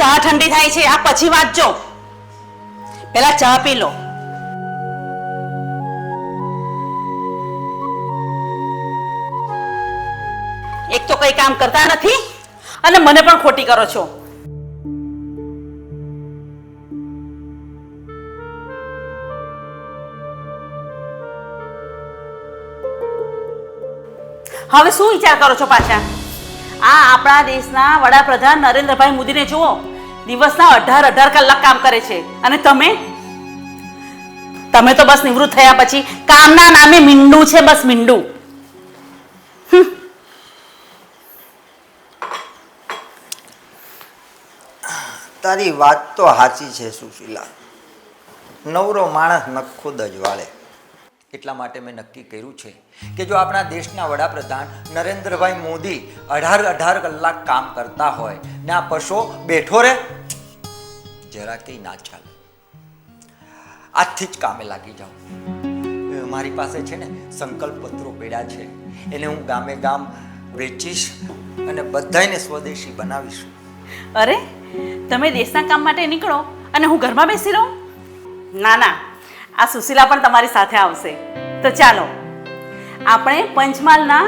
ચા ઠંડી થાય છે, આ પછી વાંચજો પેલા ચા પી લો. એક તો કઈ કામ કરતા નથી, અને મને પણ ખોટી કરો છો. હવે શું વિચાર કરો છો પાછા? આ આપણા દેશના વડાપ્રધાન નરેન્દ્રભાઈ મોદીને જુઓ. દિવસના અઢાર અઢાર કલાક કામ કરે છે. અને તમે? તમે તો બસ નિવૃત્ત થયા પછી. કામના નામે મીંડું છે બસ મીંડું. તારી વાત તો સાચી છે સુશીલા. નવરો માણસ નખ ખુદ એટલા માટે મેં નક્કી કર્યું છે. કે જો આપણા દેશના વડાપ્રધાન નરેન્દ્રભાઈ મોદી અઢાર અઢાર કલાક કામ કરતા હોય, ને આ પશો બેઠો રહે, જરા કંઈ ના ચાલે. આજથી જ કામે લાગી જાઉં. મારી પાસે છે ને સંકલ્પ પત્રો પેડા છે. એને હું ગામે ગામ વેચીશ અને બધાને સ્વદેશી બનાવીશ. અરે, તમે દેશના કામ માટે નીકળો અને હું ઘરમાં બેસી રહું? ના ના, આ સુશીલા પણ તમારી સાથે આવશે. તો ચાલો આપણે પંચમહાલના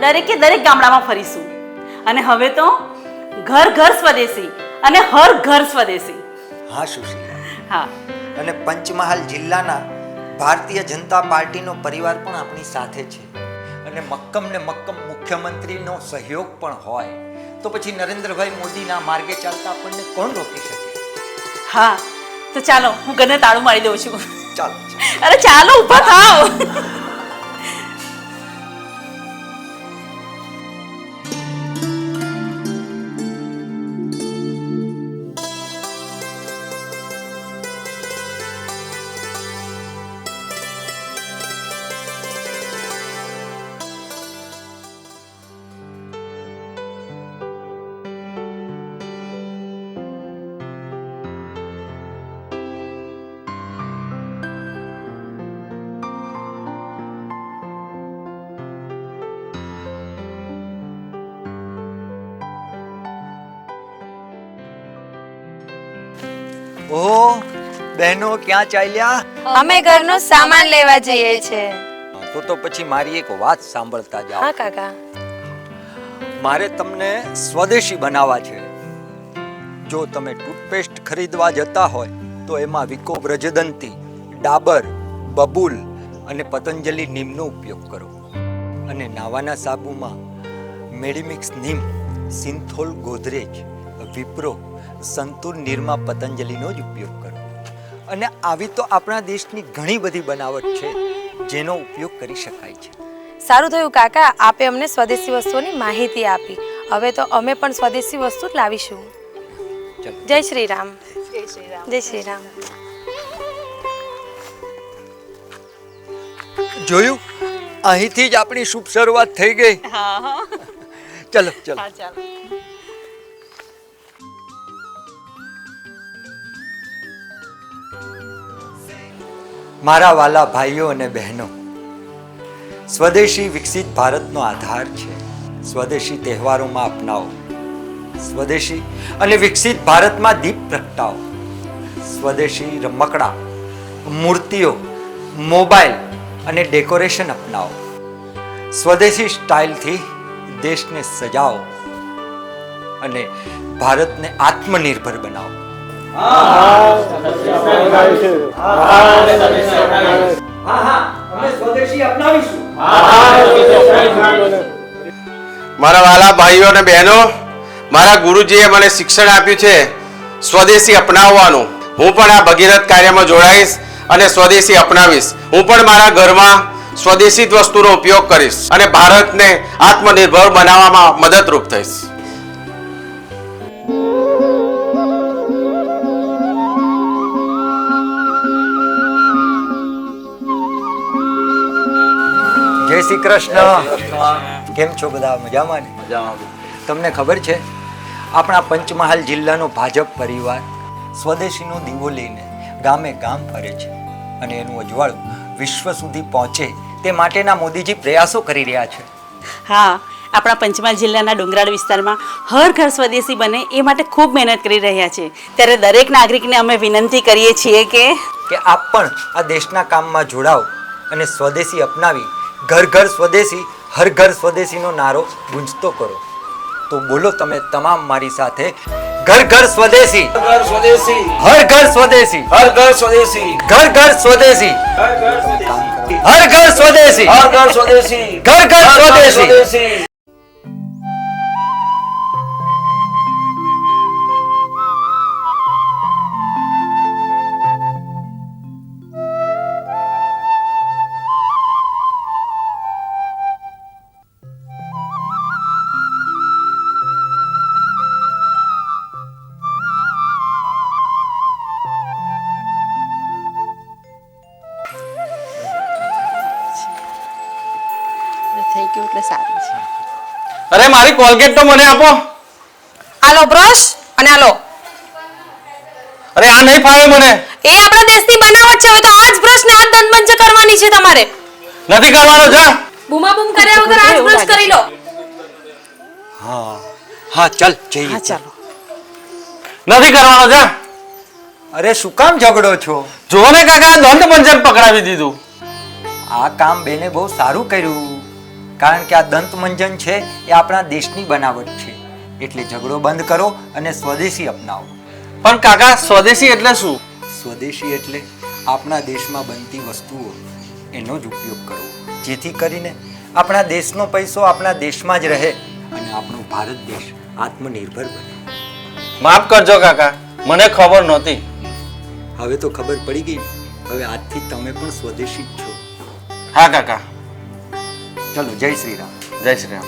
દરેકે દરેક ગામડામાં ફરીશું. અને હવે તો ઘર ઘર સ્વદેશી અને હર ઘર સ્વદેશી. હા સુશીલા. હા. અને પંચમહાલ જિલ્લાના ભારતીય જનતા પાર્ટીનો પરિવાર પણ આપણી સાથે છે. અને મક્કમ ને મક્કમ મુખ્યમંત્રીનો સહયોગ પણ હોય. તો પછી નરેન્દ્રભાઈ મોદીના માર્ગે ચાલતા આપણને કોણ રોકી શકે? હા. તો ચાલો હું ગને તાળું મારી દઉં છું. ચાલો અરે ચાલો ઊભા થાવ બહેનો ક્યાં ચાલ્યા? અમે ઘરનો સામાન લેવા જઈએ છે. તો તો પછી મારી એક વાત સાંભળતા જાઓ. હા કાકા. મારે તમને સ્વદેશી બનાવવા છે. જો તમે ટૂથપેસ્ટ ખરીદવા જતા હોય તો એમાં વિકો વ્રજદંતી ડાબર બબુલ અને પતંજલિ નીમનો ઉપયોગ કરો. અને નાવાના સાબુમાં મેડિમિક્સ નીમ સિન્થોલ ગોદરેજ વિપ્રો સંતુર નિરમા પતંજલિનો જ ઉપયોગ કરો. અને આવી તો આપણા દેશની ઘણી બધી બનાવટ છે જેનો ઉપયોગ કરી શકાય છે. સારું થયું કાકા આપે અમને સ્વદેશી વસ્તુઓની માહિતી આપી. હવે તો અમે પણ સ્વદેશી વસ્તુ જ લાવીશું. ચલો. જય શ્રી રામ જય શ્રી રામ જોયું? અહીંથી જ આપણી શુભ શરૂઆત થઈ ગઈ. હા હા. ચલો ચલો. ચાલો. મારા વાલા ભાઈઓ અને બહેનો, સ્વદેશી વિકસિત ભારતનો આધાર છે. સ્વદેશી તહેવારોમાં અપનાવો. સ્વદેશી અને વિકસિત ભારતમાં દીપ પ્રગટાવો. સ્વદેશી રમકડા, મૂર્તિઓ, મોબાઈલ અને ડેકોરેશન અપનાવો. સ્વદેશી સ્ટાઇલથી દેશને સજાવો અને ભારતને આત્મનિર્ભર બનાવો. મારા વાલા ભાઈઓ અને બહેનો, મારા ગુરુજીએ મને શિક્ષણ આપ્યું છે સ્વદેશી અપનાવવાનું. હું પણ આ ભગીરથ કાર્યમાં જોડાઈશ અને સ્વદેશી અપનાવીશ. હું પણ મારા ઘરમાં સ્વદેશી વસ્તુનો ઉપયોગ કરીશ અને ભારતને આત્મનિર્ભર બનાવવામાં મદદરૂપ થઈશ. કૃષ્ણ. કેમ છો બધા? મજામાં ને? તમને ખબર છે આપણા પંચમહાલ જિલ્લાનો ભાજપ પરિવાર સ્વદેશીનો દીવો લઈને ગામે ગામ ફરે છે અને એનું અજવાળું વિશ્વ સુધી પહોંચે તે માટેના મોદીજી પ્રયાસો કરી રહ્યા છે. હા આપણા પંચમહાલ જિલ્લાના ડુંગરાળ વિસ્તારમાં હર ઘર સ્વદેશી બને એ માટે ખૂબ મહેનત કરી રહ્યા છે. ત્યારે દરેક નાગરિકને અમે વિનંતી કરીએ છીએ કે કે આપ પણ આ દેશના કામમાં જોડાઓ અને સ્વદેશી અપનાવી ઘર ઘર સ્વદેશી હર ઘર સ્વદેશીનો નારો ગુંજતો કરો. તો બોલો તમે તમામ મારી સાથે ઘર ઘર સ્વદેશી ઘર સ્વદેશી હર ઘર સ્વદેશી હર ઘર સ્વદેશી ઘર ઘર સ્વદેશી હર ઘર સ્વદેશી હર ઘર સ્વદેશી ઘર ઘર સ્વદેશી. અરે મારી કોલગેટ તો મને આપો. આલો બ્રશ અને આલો અરે આ નહીં ફાવે મને. એ આપણા દેશની બનાવટ છે હવે તો આજ બ્રશ ને આ જ કરવાની છે તમારે. નથી કરવાનો જા. બૂમા બૂમ કર્યા વગર આજ બ્રશ કરી લો. હા હા ચાલ જઈએ. હા ચાલો. નથી કરવાનો જા. અરે શું કામ ઝઘડો છો? જો ને કાકા દંત પકડાવી દીધું. આ કામ બેને બહુ સારું કર્યું. કારણ કે આ દંત મંજન છે એ આપણા દેશની બનાવટ છે. એટલે ઝઘડો બંધ કરો અને સ્વદેશી અપનાવો. પણ કાકા સ્વદેશી એટલે શું? સ્વદેશી એટલે આપણા દેશમાં બનતી વસ્તુઓ એનો જ ઉપયોગ કરવો જેથી કરીને આપણા દેશનો પૈસો આપણા દેશમાં જ રહે અને આપણો ભારત દેશ આત્મનિર્ભર બને. માફ કરજો કાકા મને ખબર નહોતી. હવે તો ખબર પડી ગઈ. હવે આજથી તમે પણ સ્વદેશી જ છો. હા કાકા. ચલો જય શ્રી રામ જય શ્રી રામ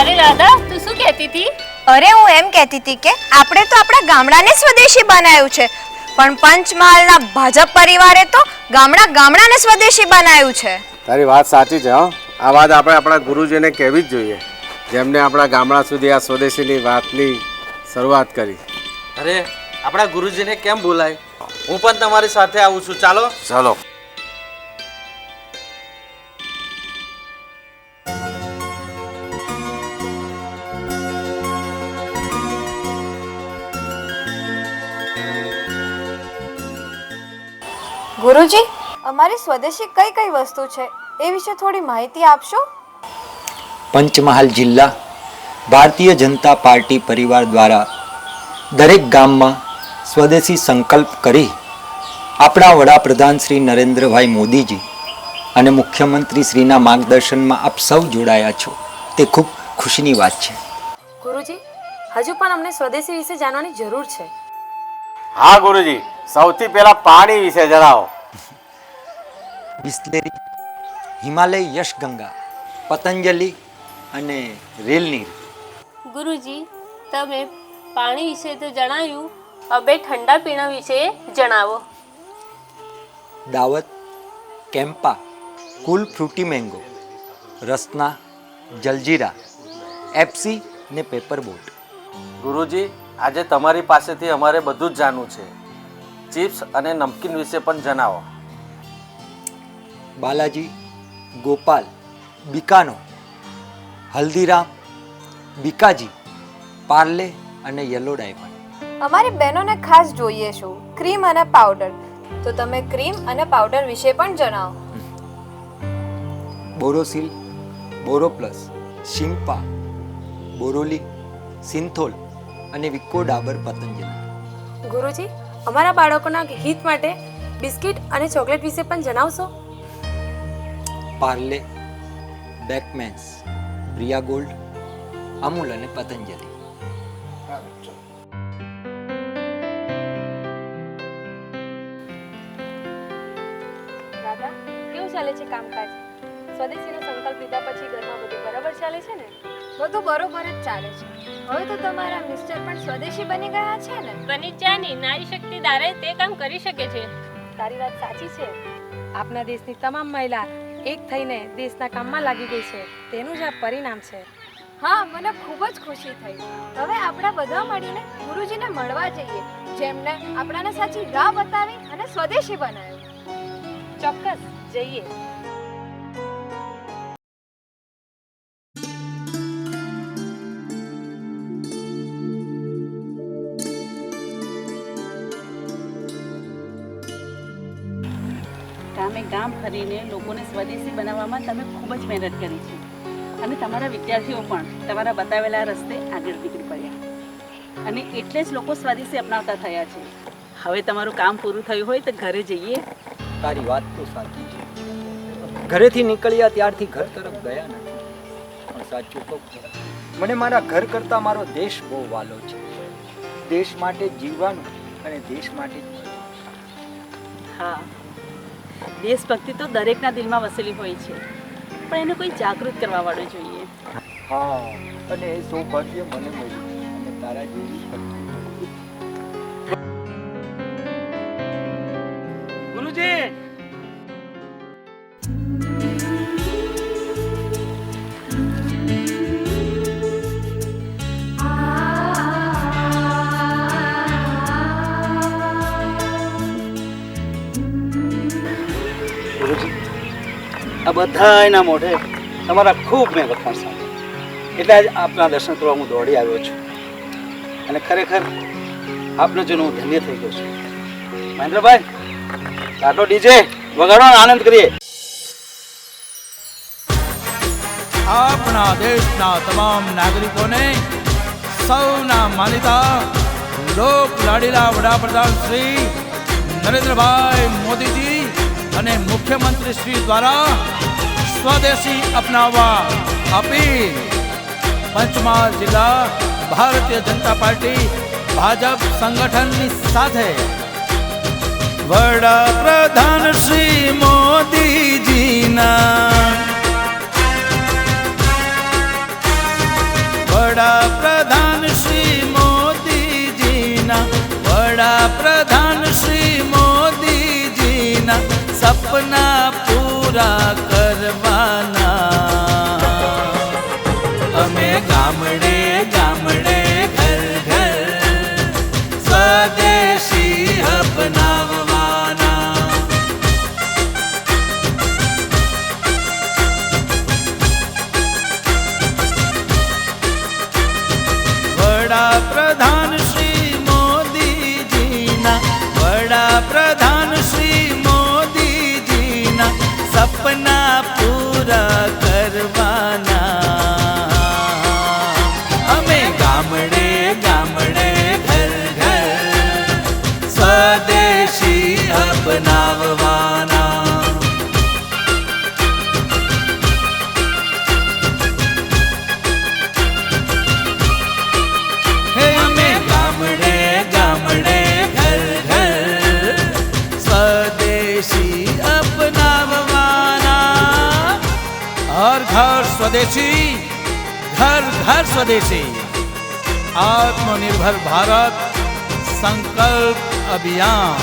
અરે રાધા તું શું કહેતી હતી? અરે હું એમ કહેતી હતી કે આપણે તો આપણા ગામડાને સ્વદેશી બનાવ્યું છે. પણ પંચમહાલના ભાજપ પરિવારે તો ગામડા ગામડાને સ્વદેશી બનાવ્યું છે. તારી વાત સાચી છે હો. આ વાત આપણે આપણા ગુરુજીને કહેવી જ જોઈએ. જેમને આપણા ગામડા સુધી આ સ્વદેશીની વાતની શરૂઆત કરી. અરે આપણા ગુરુજીને કેમ બોલાય? હું પણ તમારી સાથે આવું છું. ચાલો. ચલો. ગુરુજી અમારી સ્વદેશી કઈ કઈ વસ્તુ છે? એ વિશે થોડી માહિતી આપશો? પંચમહાલ જિલ્લા ભારતીય જનતા પાર્ટી પરિવાર દ્વારા દરેક ગામમાં સ્વદેશી સંકલ્પ કરી આપણા વડાપ્રધાન શ્રી નરેન્દ્રભાઈ મોદીજી અને મુખ્યમંત્રી શ્રીના માર્ગદર્શનમાં આપ સૌ જોડાયા છો. તે ખૂબ ખુશીની વાત છે. ગુરુજી હજુ પણ અમને સ્વદેશી વિશે જાણવાની જરૂર છે. હા ગુરુજી. સૌથી પહેલા પાણી વિશે જણાવો. બિસ્લેરી હિમાલય યશગંગા પતંજલિ અને રેલની ગુરુજી તમે પાણી વિશે તો જણાવ્યું હવે ઠંડા પીણા વિશે જણાવો. દાવત કેમ્પા કુલ ફ્રૂટી મેંગો રસના જલજીરા એપ્સી ને પેપર બોટ. ગુરુજી આજે તમારી પાસેથી અમારે બધું જ જાણવું છે. ચિપ્સ અને નમકીન વિશે પણ જણાવો. બાલાજી ગોપાલ બીકાનો હલ્દીરામ બીકાજી પાર્લે અને યલો ડાયમંડ. અમારી બહેનોને ખાસ જોઈએ શું? ક્રીમ અને પાવડર. તો તમે ક્રીમ અને પાવડર વિશે પણ જણાવો. બોરોસિલ બોરોપ્લસ શિમ્પા બોરોલી સિન્થોલ અને વિકો ડાબર પતંજલિ. ગુરુજી અમારા બાળકોના હિત માટે બિસ્કિટ અને ચોકલેટ વિશે પણ જણાવશો? પાર્લે બેકમેન્સ. બ્રિયા ગોલ્ડ અમૂલ અને પતંજલિ. દાદા કેવું ચાલે છે કામકાજ? સ્વદેશીનો સંકલ્પ લીધા પછી ઘરમાં બધું બરાબર ચાલે છે ને? બધું બરોબર જ ચાલે છે. હવે તો તમારા મિસ્ટર પણ સ્વદેશી બની ગયા છે ને? બની જ નારી શક્તિ દારે તે કામ કરી શકે છે. તારી વાત સાચી છે. આપના દેશની તમામ મહિલા એક થઈને દેશના કામમાં લાગી ગઈ છે. તેનું જ આ પરિણામ છે. હા, મને ખૂબ જ ખુશી થઈ. હવે આપણા બધા મળીને ગુરુજીને મળવા જઈએ, જેમને આપણાને સાચી રાહ બતાવી અને સ્વદેશી બનાવ્યું. ચોક્કસ, જઈએ. ગામે ફરીને લોકોને સ્વદેશી બનાવવામાં તમે ખૂબ જ મહેનત કરી છે. અને તમારા વિદ્યાર્થીઓ પણ તમારા બતાવેલા રસ્તે આગળ નીકળી પડ્યા. અને એટલે જ લોકો સ્વદેશી અપનાવતા થયા છે. હવે તમારું કામ પૂરું થયું હોય તો ઘરે જઈએ. તારી વાત તો સાચી છે. ઘરેથી નીકળ્યા ત્યારથી ઘર તરફ ગયા નથી. પણ સાચું કહું મને મારા ઘર કરતાં મારો દેશ બહુ વાલો છે. દેશ માટે જીવવાનું અને દેશ માટે હા. દેશભક્તિ તો દરેકના દિલમાં વસેલી હોય છે, પણ એને કોઈ જાગૃત કરવા વાળું જોઈએ. હા, અને એ સૌભાગ્ય મને મળ્યું. અને તારા જેવી આ બધા એના મોઢે તમારા ખૂબ મેં વખાણ સાંભળ્યું. એટલે આજ આપના દર્શન કરવા હું દોડી આવ્યો છું. અને ખરેખર આપને જોઈને હું ધન્ય થઈ ગયો છું. મહેન્દ્રભાઈ કાટો ડીજે વગાડો આનંદ કરીએ. આપણા દેશના તમામ નાગરિકોને સૌના માનીતા લોક લાડીલા વડાપ્રધાન શ્રી નરેન્દ્રભાઈ મોદીજી અને મુખ્યમંત્રી શ્રી દ્વારા સ્વદેશી અપનાવવા અપીલ પંચમહાલ જિલ્લા ભારતીય જનતા પાર્ટી ભાજપ સંગઠનની સાથે વડાપ્રધાન શ્રી મોદીજીના વડાપ્રધાન શ્રી મોદીજીના વડાપ્રધાન શ્રી મોદીજીના સપના પૂરા કરવાના વડાપ્રધાન શ્રી ઘર સ્વદેશી ઘર ઘર સ્વદેશી આત્મનિર્ભર ભારત સંકલ્પ અભિયાન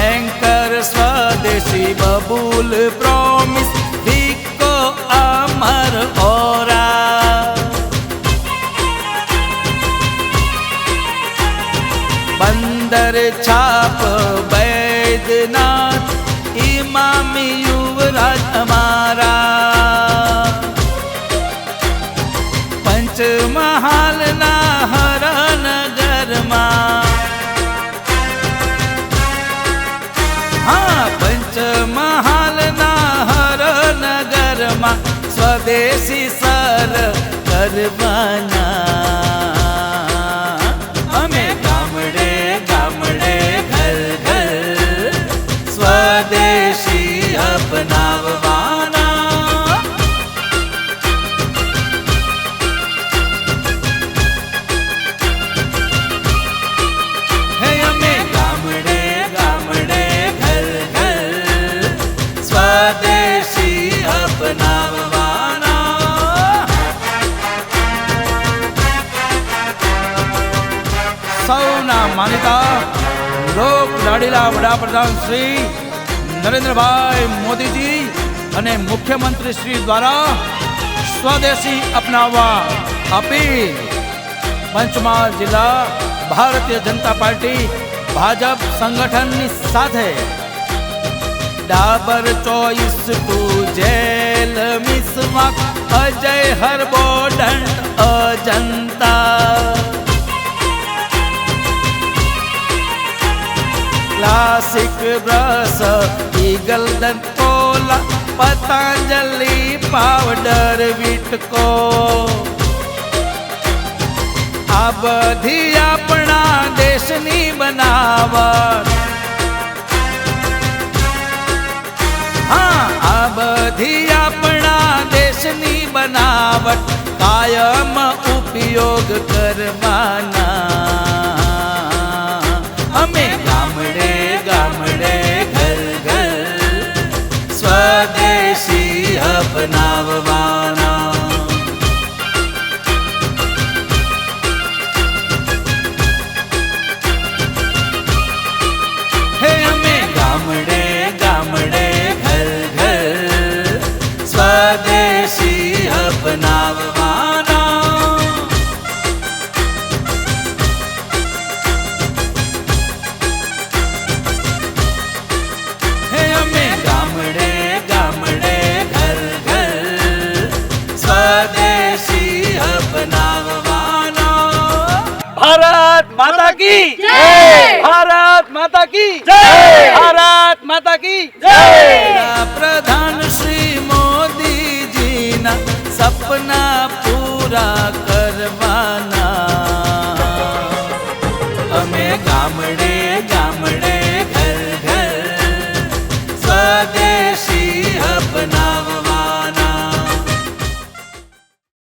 એન્કર સ્વદેશી વૈદનાથ ઇમામી યુવરાજ અમારા. પંચમહાલના હરનગરમાં હા પંચમહાલના હરનગરમાં સ્વદેશી સર કરવાના વડાપ્રધાન શ્રી નરેન્દ્રભાઈ મોદીજી અને મુખ્યમંત્રી શ્રી દ્વારા સ્વદેશી અપનાવવા અપીલ. પંચમહાલ જિલ્લા ભારતીય જનતા પાર્ટી ભાજપ સંગઠનની સાથે. ડાબર ચોઈસ ટુ જેલ મિસમાં અજય હરબોડન્ટ અજંતા. ક્લાસિક બ્રશ ઈગલ દંતોલા પતંજલિ પાવડર વિટકો આ બધી આપણા દેશની બનાવટ હા આ બધી આપણા દેશની બનાવટ કાયમ ઉપયોગ કરવાના અમે ગામડે ગામડે ભારત માતા કી જય! ભારત માતા કી જય! પ્રધાન શ્રી મોદીજીના સપના પૂરા કરવાના